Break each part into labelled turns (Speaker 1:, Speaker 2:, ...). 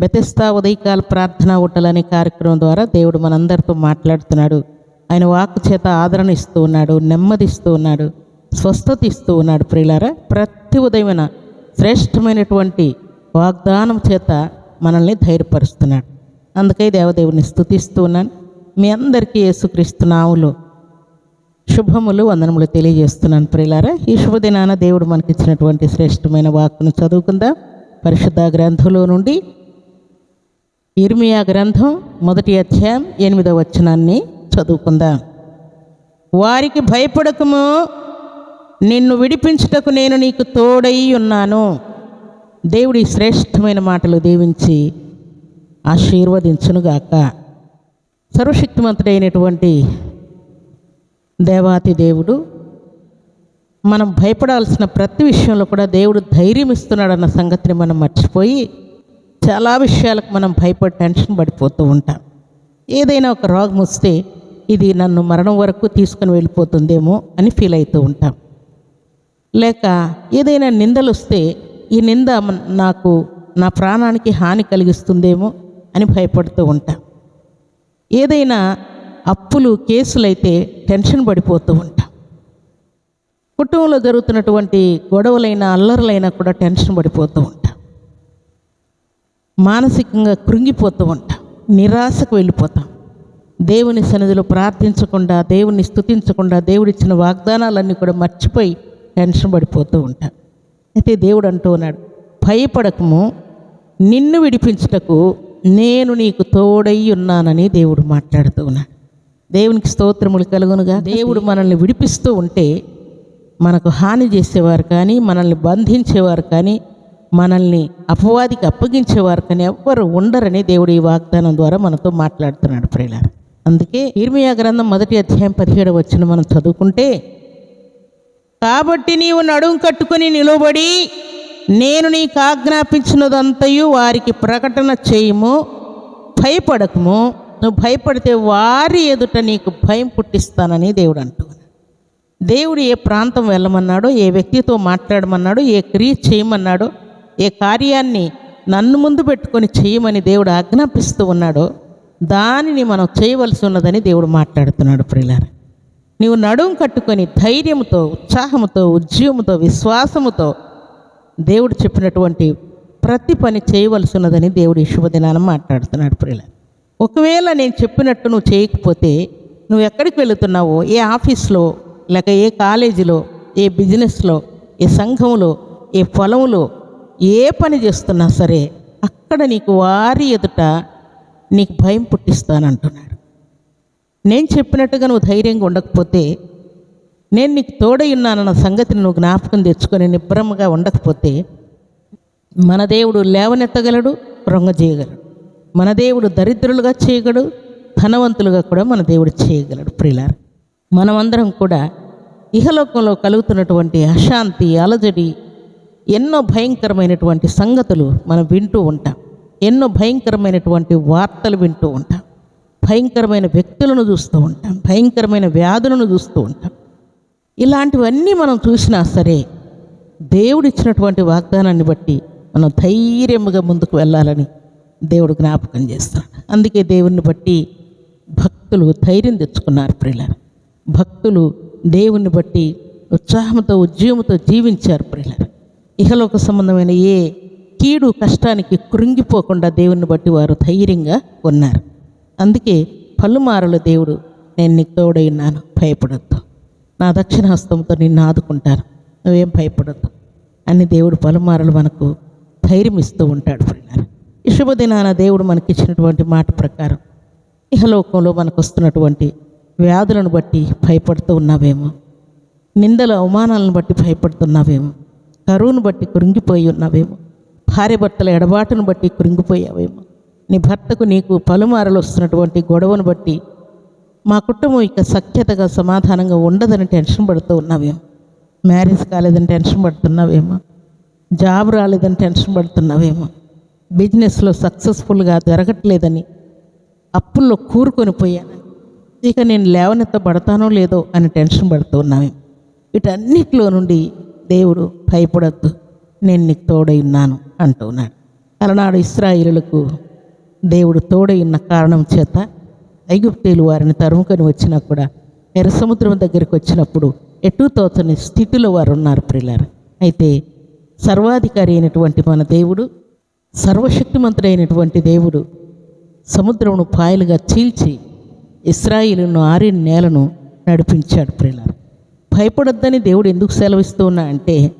Speaker 1: బెతెస్తా ఉదయకాల ప్రార్థన ఉట్టలనే కార్యక్రమం ద్వారా దేవుడు మనందరితో మాట్లాడుతున్నాడు. ఆయన వాక్ చేత ఆదరణ ఇస్తూ ఉన్నాడు నెమ్మదిస్తూ ఉన్నాడు స్వస్థత ఇస్తూ ఉన్నాడు ప్రియులారా. ప్రతి ఉదయమైన శ్రేష్టమైనటువంటి వాగ్దానం చేత మనల్ని ధైర్యపరుస్తున్నాడు. అందుకే దేవదేవుని స్థుతిస్తూ ఉన్నాను. మీ అందరికీ యేసుక్రీస్తు నాములు శుభములు వందనములు తెలియజేస్తున్నాను ప్రియులారా. ఈ శుభదినాన దేవుడు మనకిచ్చినటువంటి శ్రేష్టమైన వాక్కును చదువుకుందాం. పరిశుద్ధ గ్రంథంలో నుండి ఇర్మియా గ్రంథం మొదటి అధ్యాయం ఎనిమిదవ వచనాన్ని చదువుకుందాం. వారికి భయపడకము నిన్ను విడిపించుటకు నేను నీకు తోడై ఉన్నాను. దేవుడి శ్రేష్టమైన మాటలు దీవించి ఆశీర్వదించునుగాక. సర్వశక్తిమంతుడైనటువంటి దేవాతి దేవుడు మనం భయపడాల్సిన ప్రతి విషయంలో కూడా దేవుడు ధైర్యం ఇస్తున్నాడన్న సంగతిని మనం మర్చిపోయి చాలా విషయాలకు మనం భయపడి టెన్షన్ పడిపోతూ ఉంటాం. ఏదైనా ఒక రోగం వస్తే ఇది నన్ను మరణం వరకు తీసుకుని వెళ్ళిపోతుందేమో అని ఫీల్ అవుతూ ఉంటాం. లేక ఏదైనా నిందలు వస్తే ఈ నింద నాకు నా ప్రాణానికి హాని కలిగిస్తుందేమో అని భయపడుతూ ఉంటాం. ఏదైనా అప్పులు కేసులైతే టెన్షన్ పడిపోతూ ఉంటాం. కుటుంబంలో జరుగుతున్నటువంటి గొడవలైనా అల్లర్లైనా కూడా టెన్షన్ పడిపోతూ ఉంటాం. మానసికంగా కృంగిపోతూ ఉంటాం నిరాశకు వెళ్ళిపోతాం. దేవుని సన్నిధిలో ప్రార్థించకుండా దేవుని స్తుతించకుండా దేవుడిచ్చిన వాగ్దానాలన్నీ కూడా మర్చిపోయి టెన్షన్ పడిపోతూ ఉంటాం. అయితే దేవుడు అంటూ ఉన్నాడు భయపడకము నిన్ను విడిపించుటకు నేను నీకు తోడై ఉన్నానని దేవుడు మాట్లాడుతూ ఉన్నాడు. దేవునికి స్తోత్రములు కలుగునుగా దేవుడు మనల్ని విడిపిస్తూ ఉంటే మనకు హాని చేసేవారు కానీ మనల్ని బంధించేవారు కానీ మనల్ని అపవాదికి అప్పగించే వారికని ఎవ్వరు ఉండరని దేవుడు ఈ వాగ్దానం ద్వారా మనతో మాట్లాడుతున్నాడు ప్రియులారు. అందుకే ఇర్మియా గ్రంథం మొదటి అధ్యాయం పదిహేడు వచ్చిన మనం చదువుకుంటే కాబట్టి నీవు నడుము కట్టుకొని నిలబడి నేను నీకు ఆజ్ఞాపించినదంతయు వారికి ప్రకటన చేయము భయపడకము. నువ్వు భయపడితే వారి ఎదుట నీకు భయం పుట్టిస్తానని దేవుడు అంటున్నాడు. దేవుడు ఏ ప్రాంతం వెళ్ళమన్నాడో ఏ వ్యక్తితో మాట్లాడమన్నాడో ఏ క్రియ చేయమన్నాడో ఏ కార్యాన్ని నన్ను ముందు పెట్టుకొని చేయమని దేవుడు ఆజ్ఞాపిస్తూ ఉన్నాడో దానిని మనం చేయవలసి ఉన్నదని దేవుడు మాట్లాడుతున్నాడు ప్రియులారా. నీవు నడుం కట్టుకొని ధైర్యంతో ఉత్సాహంతో ఉద్యమంతో విశ్వాసముతో దేవుడు చెప్పినటువంటి ప్రతి పని చేయవలసి ఉన్నదని దేవుడు ఈ శుభదినాన్ని మాట్లాడుతున్నాడు ప్రియుల ఒకవేళ నేను చెప్పినట్టు నువ్వు చేయకపోతే నువ్వు ఎక్కడికి వెళుతున్నావో ఏ ఆఫీస్లో లేక ఏ కాలేజీలో ఏ బిజినెస్లో ఏ సంఘంలో ఏ పొలంలో ఏ పని చేస్తున్నా సరే అక్కడ నీకు వారి ఎదుట నీకు భయం పుట్టిస్తానంటున్నాడు నేను చెప్పినట్టుగా నువ్వు ధైర్యంగా ఉండకపోతే నేను నీకు తోడై ఉన్నానన్న సంగతిని నువ్వు జ్ఞాపకం తెచ్చుకొని నిబ్బరముగా ఉండకపోతే మన దేవుడు లేవనెత్తగలడు రొంగజేయగలడు మన దేవుడు దరిద్రులుగా చేయగలడు ధనవంతులుగా కూడా మన దేవుడు చేయగలడు ప్రిలార్ మనమందరం కూడా ఇహలోకంలో కలుగుతున్నటువంటి అశాంతి అలజడి ఎన్నో భయంకరమైనటువంటి సంగతులు మనం వింటూ ఉంటాం. ఎన్నో భయంకరమైనటువంటి వార్తలు వింటూ ఉంటాం. భయంకరమైన వ్యక్తులను చూస్తూ ఉంటాం. భయంకరమైన వ్యాధులను చూస్తూ ఉంటాం. ఇలాంటివన్నీ మనం చూసినా సరే దేవుడిచ్చినటువంటి వాగ్దానాన్ని బట్టి మనం ధైర్యముగా ముందుకు వెళ్ళాలని దేవుడు జ్ఞాపకం చేస్తాడు. అందుకే దేవుణ్ణి బట్టి భక్తులు ధైర్యం తెచ్చుకున్నారు ప్రియులారు. భక్తులు దేవుణ్ణి బట్టి ఉత్సాహంతో ఉద్యమంతో జీవించారు ప్రియులారు. ఇహలోక సంబంధమైన ఏ కీడు కష్టానికి కృంగిపోకుండా దేవుణ్ణి బట్టి వారు ధైర్యంగా ఉన్నారు. అందుకే పలుమారులు దేవుడు నేను నీకు తోడై ఉన్నాను భయపడద్దు. నా దక్షిణ హస్తంతో నిన్ను ఆదుకుంటాను. నువ్వేం భయపడద్దు. అని దేవుడు పలుమారులు మనకు ధైర్యం ఇస్తూ ఉంటాడు పిల్లలు ఈ శుభదినాన దేవుడు మనకి ఇచ్చినటువంటి మాట ప్రకారం ఇహలోకంలో మనకు వస్తున్నటువంటి వ్యాధులను బట్టి భయపడుతూ ఉన్నావేమో నిందల అవమానాలను బట్టి భయపడుతున్నావేమో కరువును బట్టి కృంగిపోయి ఉన్నావేమో? భార్య భర్తల ఎడబాటును బట్టి కృంగిపోయావేమో? నీ భర్తకు నీకు పలుమారలు వస్తున్నటువంటి గొడవను బట్టి మా కుటుంబం ఇక సఖ్యతగా సమాధానంగా ఉండదని టెన్షన్ పడుతూ ఉన్నావేమో? మ్యారేజ్ కాలేదని టెన్షన్ పడుతున్నావేమో? జాబ్ రాలేదని టెన్షన్ పడుతున్నావేమో? బిజినెస్లో సక్సెస్ఫుల్గా జరగట్లేదని అప్పుల్లో కూరుకొని పోయానని ఇక నేను లేవనెత్తబడతానో లేదో అని టెన్షన్ పడుతూ ఉన్నామే వీటన్నిటిలో నుండి దేవుడు భయపడద్దు నేను నీకు తోడై ఉన్నాను అంటున్నాడు. అలనాడు ఇస్రాయిలకు దేవుడు తోడై ఉన్న కారణం చేత ఐగుప్తీలు వారిని తరుముకొని వచ్చినా కూడా ఎర్రసముద్రం దగ్గరికి వచ్చినప్పుడు ఎటు తోచని స్థితిలో వారు ఉన్నారు ప్రిలారు అయితే సర్వాధికారి అయినటువంటి మన దేవుడు సర్వశక్తిమంతుడైనటువంటి దేవుడు సముద్రమును పాయలుగా చీల్చి ఇస్రాయిలును ఆరిన నేలను నడిపించాడు ప్రిలారు భయపడొద్దని దేవుడు ఎందుకు సెలవిస్తూ ఉన్నా అంటే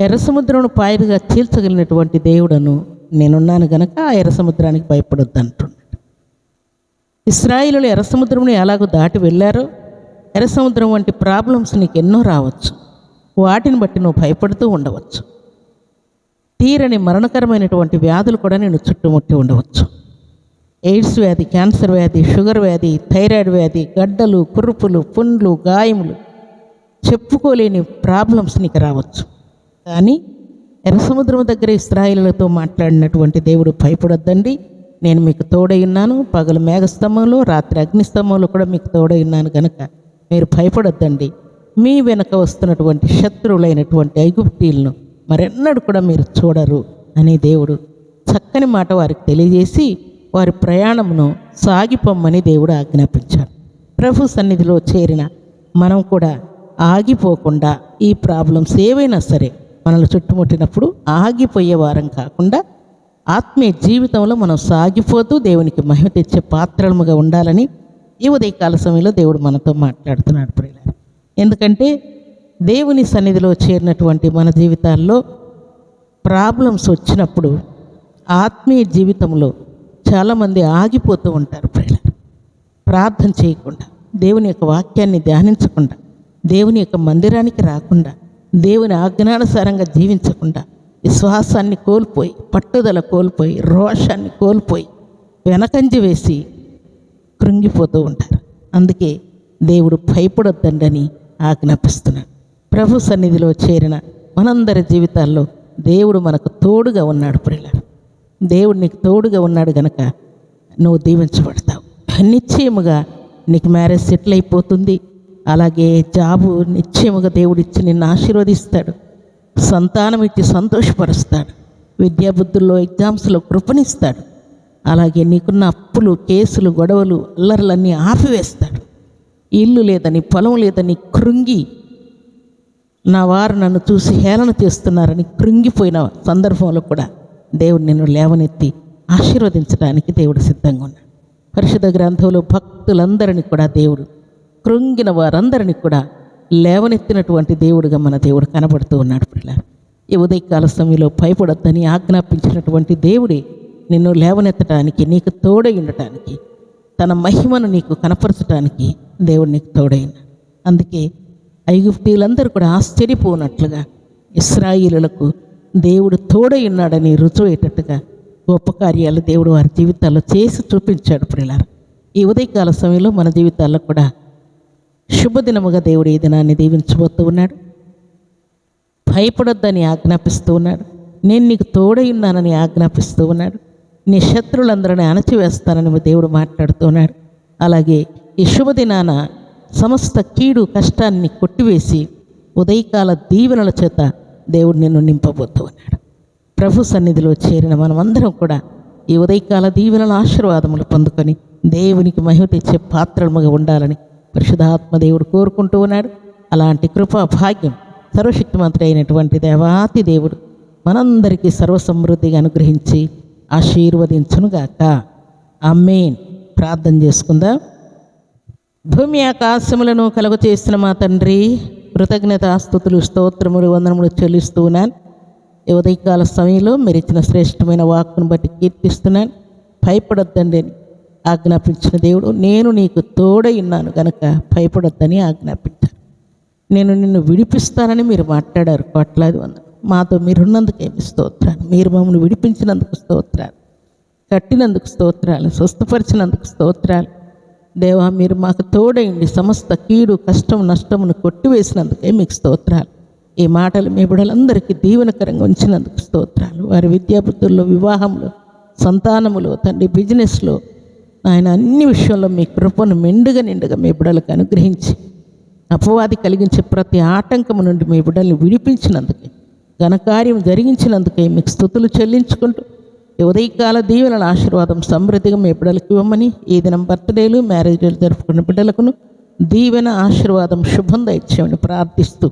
Speaker 1: ఎర్ర సముద్రమును పాయలుగా చీల్చగలిగినటువంటి దేవుడను నేనున్నాను గనక ఆ ఎర్ర సముద్రానికి భయపడొద్దు అంటున్నాడు. ఇస్రాయిలు ఎర్ర సముద్రమును ఎలాగో దాటి వెళ్ళారో ఎర్ర సముద్రం వంటి ప్రాబ్లమ్స్ నీకు ఎన్నో రావచ్చు. వాటిని బట్టి నువ్వు భయపడుతూ ఉండవచ్చు. తీరని మరణకరమైనటువంటి వ్యాధులు కూడా నేను చుట్టుముట్టి ఉండవచ్చు. ఎయిడ్స్ వ్యాధి క్యాన్సర్ వ్యాధి షుగర్ వ్యాధి థైరాయిడ్ వ్యాధి గడ్డలు కురుపులు పుండ్లు గాయములు చెప్పుకోలేని ప్రాబ్లమ్స్ నీకు రావచ్చు. కానీ ఎర్ర సముద్రం దగ్గర ఇస్రాయిలతో మాట్లాడినటువంటి దేవుడు భయపడొద్దండి. నేను మీకు తోడై ఉన్నాను. పగలు మేఘస్తంభంలో రాత్రి అగ్నిస్తంభంలో కూడా మీకు తోడై ఉన్నాను కనుక మీరు భయపడొద్దండి. మీ వెనక వస్తున్నటువంటి శత్రువులైనటువంటి ఐగుప్తీలను మరెన్నడూ కూడా మీరు చూడరు అని దేవుడు చక్కని మాట వారికి తెలియజేసి వారి ప్రయాణమును సాగిపోమ్మని దేవుడు ఆజ్ఞాపించాడు. ప్రభు సన్నిధిలో చేరిన మనం కూడా ఆగిపోకుండా ఈ ప్రాబ్లమ్స్ ఏవైనా సరే మనల్ని చుట్టుముట్టినప్పుడు ఆగిపోయే వారం కాకుండా ఆత్మీయ జీవితంలో మనం సాగిపోతూ దేవునికి మహిమ తెచ్చే పాత్రలుగా ఉండాలని ఈ ఉదయకాల సమయంలో దేవుడు మనతో మాట్లాడుతున్నాడు ప్రియులారా. ఎందుకంటే దేవుని సన్నిధిలో చేరినటువంటి మన జీవితాల్లో ప్రాబ్లమ్స్ వచ్చినప్పుడు ఆత్మీయ జీవితంలో చాలామంది ఆగిపోతూ ఉంటారు ప్రియులారా. ప్రార్థన చేయకుండా దేవుని యొక్క వాక్యాన్ని ధ్యానించకుండా దేవుని యొక్క మందిరానికి రాకుండా దేవుని ఆజ్ఞానుసారంగా జీవించకుండా విశ్వాసాన్ని కోల్పోయి పట్టుదల కోల్పోయి రోషాన్ని కోల్పోయి వెనకంజి వేసి కృంగిపోతూ ఉంటారు. అందుకే దేవుడు భయపడొద్దండని ఆజ్ఞాపిస్తున్నాడు. ప్రభు సన్నిధిలో చేరిన మనందరి జీవితాల్లో దేవుడు మనకు తోడుగా ఉన్నాడు ప్రియులారు. దేవుడు నీకు తోడుగా ఉన్నాడు గనక నువ్వు దీవించబడతావు. నిశ్చయముగా నీకు మ్యారేజ్ సెటిల్ అయిపోతుంది. అలాగే జాబు నిశ్చయముగా దేవుడిచ్చి నిన్ను ఆశీర్వదిస్తాడు. సంతానం ఇచ్చి సంతోషపరుస్తాడు. విద్యాబుద్ధుల్లో ఎగ్జామ్స్లో కృపణిస్తాడు. అలాగే నీకున్న అప్పులు కేసులు గొడవలు అల్లర్లన్నీ ఆపివేస్తాడు. ఇల్లు లేదని పొలం లేదని కృంగి నా వారు నన్ను చూసి హేళన చేస్తున్నారని కృంగిపోయిన సందర్భంలో కూడా దేవుడు నిన్ను లేవనెత్తి ఆశీర్వదించడానికి దేవుడు సిద్ధంగా ఉన్నాడు. పరిశుద్ధ గ్రంథంలో భక్తులందరినీ కూడా దేవుడు కృంగిన వారందరినీ కూడా లేవనెత్తినటువంటి దేవుడుగా మన దేవుడు కనబడుతూ ఉన్నాడు పిల్లలు ఈ ఉదయకాల సమయంలో భయపడొద్దని ఆజ్ఞాపించినటువంటి దేవుడే నిన్ను లేవనెత్తడానికి నీకు తోడై ఉండటానికి తన మహిమను నీకు కనపరచడానికి దేవుడు నీకు తోడైన అందుకే ఐగుప్తీయులందరూ కూడా ఆశ్చర్యపోనట్లుగా ఇస్రాయిలులకు దేవుడు తోడై ఉన్నాడని రుజువయ్యేటట్టుగా గొప్ప కార్యాలు దేవుడు వారి జీవితాల్లో చేసి చూపించాడు ప్రిలారు ఈ ఉదయకాల సమయంలో మన జీవితాల్లో కూడా శుభదినముగా దేవుడు ఈ దినాన్ని దీవించబోతూ ఉన్నాడు. భయపడొద్దని ఆజ్ఞాపిస్తూ ఉన్నాడు. నేను నీకు తోడై ఉన్నానని ఆజ్ఞాపిస్తూ ఉన్నాడు. నీ శత్రులందరినీ అణచివేస్తానని దేవుడు మాట్లాడుతున్నాడు అలాగే ఈ శుభదినాన సమస్త కీడు కష్టాన్ని కొట్టివేసి ఉదయకాల దీవెనల చేత దేవుడు నిన్ను నింపబోతూ ఉన్నాడు. ప్రభు సన్నిధిలో చేరిన మనమందరం కూడా ఈ ఉదయకాల దీవెనల ఆశీర్వాదములు పొందుకొని దేవునికి మహిమ తెచ్చే పాత్రలుగా ఉండాలని పరిశుధాత్మదేవుడు కోరుకుంటూ ఉన్నాడు. అలాంటి కృపా భాగ్యం సర్వశక్తిమంతుడు అయినటువంటి దేవాతి దేవుడు మనందరికీ సర్వసమృద్ధిగా అనుగ్రహించి ఆశీర్వదించునుగాక. అమ్మేన్ ప్రార్థన చేసుకుందాం. భూమి ఆకాశములను కలుగు చేసిన మా తండ్రి కృతజ్ఞత స్థుతులు స్తోత్రములు వందనములు చెల్లిస్తూ ఉన్నాను. ఈ ఉదయకాల సమయంలో మీరు ఇచ్చిన శ్రేష్టమైన వాక్కును బట్టి కీర్తిస్తున్నాను. భయపడొద్దండి. ఆజ్ఞాపించిన దేవుడు నేను నీకు తోడై ఉన్నాను గనక భయపడొద్దని ఆజ్ఞాపించాను. నేను నిన్ను విడిపిస్తానని మీరు మాట్లాడారు కొట్లాది వంద మాతో మీరున్నందుకేమి స్తోత్రాలు. మీరు మమ్మల్ని విడిపించినందుకు స్తోత్రాలు. కట్టినందుకు స్తోత్రాలు. స్వస్థపరిచినందుకు స్తోత్రాలు. దేవా మీరు మాకు తోడైండి సమస్త కీడు కష్టం నష్టమును కొట్టివేసినందుకే మీకు స్తోత్రాలు. ఈ మాటలు మీ బిడలందరికీ దీవెనకరంగా ఉంచినందుకు స్తోత్రాలు. వారి విద్యాబుద్ధుల్లో వివాహంలో సంతానములో తండ్రి బిజినెస్లో ఆయన అన్ని విషయంలో మీ కృపను మెండుగా నిండుగా మీ బిడ్డలకు అనుగ్రహించి అపవాది కలిగించే ప్రతి ఆటంకము నుండి మీ బిడ్డల్ని విడిపించినందుకే ఘనకార్యం జరిగించినందుకే మీకు స్థుతులు చెల్లించుకుంటూ ఈ ఉదయకాల దీవెనల ఆశీర్వాదం సమృద్ధిగా మీ బిడ్డలకు ఇవ్వమని ఈ దినం బర్త్డేలు మ్యారేజ్ డేలు జరుపుకున్న బిడ్డలకును దీవెన ఆశీర్వాదం శుభం దయచేయమని ప్రార్థిస్తూ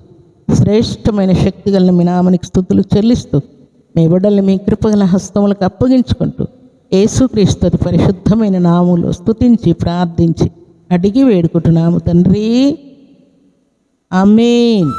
Speaker 1: శ్రేష్టమైన శక్తి కలిగిన మీ నామనికి స్థుతులు చెల్లిస్తూ మీ బిడ్డల్ని మీ కృపగల హస్తములకు అప్పగించుకుంటూ యేసుక్రీస్తుని పరిశుద్ధమైన నాములు స్తుతించి ప్రార్థించి అడిగి వేడుకుంటున్నాము తండ్రి. అమీన్